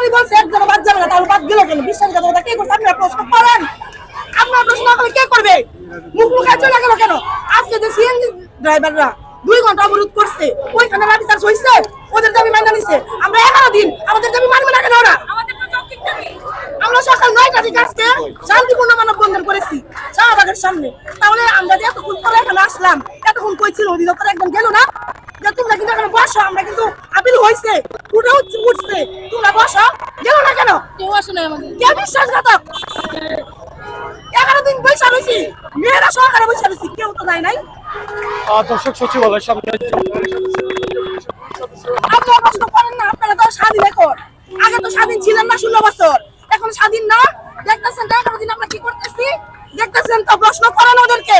সরকারই বলছে একজন বাদ যাবে না তাহলে বাদ গেল কেন? বিশ্বাসঘাতকতা কে করছে? আপনারা প্রশ্ন করেন। আপনারা প্রশ্ন না করলে কে করবে? মুখ লুকায় চলে গেল কেন? আজকে যে সিএনজি ড্রাইভাররা দুই ঘণ্টা অবরোধ করছে ওইখানে লাঠি চার্জ হয়েছে ওদের দাবি মাইনা নিছে। আমরা এগারো দিন আমাদের দাবি মানবে না কেন ওরা? আমরা সকাল নয়টা থেকে আজকে শান্তিপূর্ণ মানব বন্ধন করেছি শাহবাগের সামনে। তাহলে আমরা যে এতক্ষণ পরে এখানে আসলাম এতক্ষণ কই ছিল অধিদপ্তর? একদম গেল না? যে তোমরা কিন্তু এখানে বসো আমরা কিন্তু আপিল হয়েছে উঠে উঠছে উঠছে। তোমরা বসো গেল না কেন? কেউ আসে না আমাদের। কে বিশ্বাসঘাতক? এগারো দিন বৈশা রয়েছি মেয়েরা সহকারে বৈশা রয়েছি কেউ তো যায় নাই। দর্শক সচিবালয়ের সামনে আপনারা প্রশ্ন করেন না আপনারা তো স্বাধীন এখন। আগে তো স্বাধীন ছিলেন না ষোলো বছর এখন স্বাধীন না। দেখতেছেন তো এগারো দিন আমরা কি করতেছি? দেখতেছেন তো প্রশ্ন করেন ওদেরকে।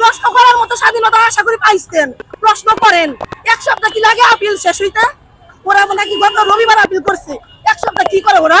প্রশ্ন করার মতো স্বাধীনতা আশা করি পাইছেন। প্রশ্ন করেন, এক সপ্তাহ কি লাগে আপিল শেষ হইতে? ওরা নাকি গত রবিবার আপিল করছে। এক সপ্তাহ কি করে ওরা?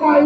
চাই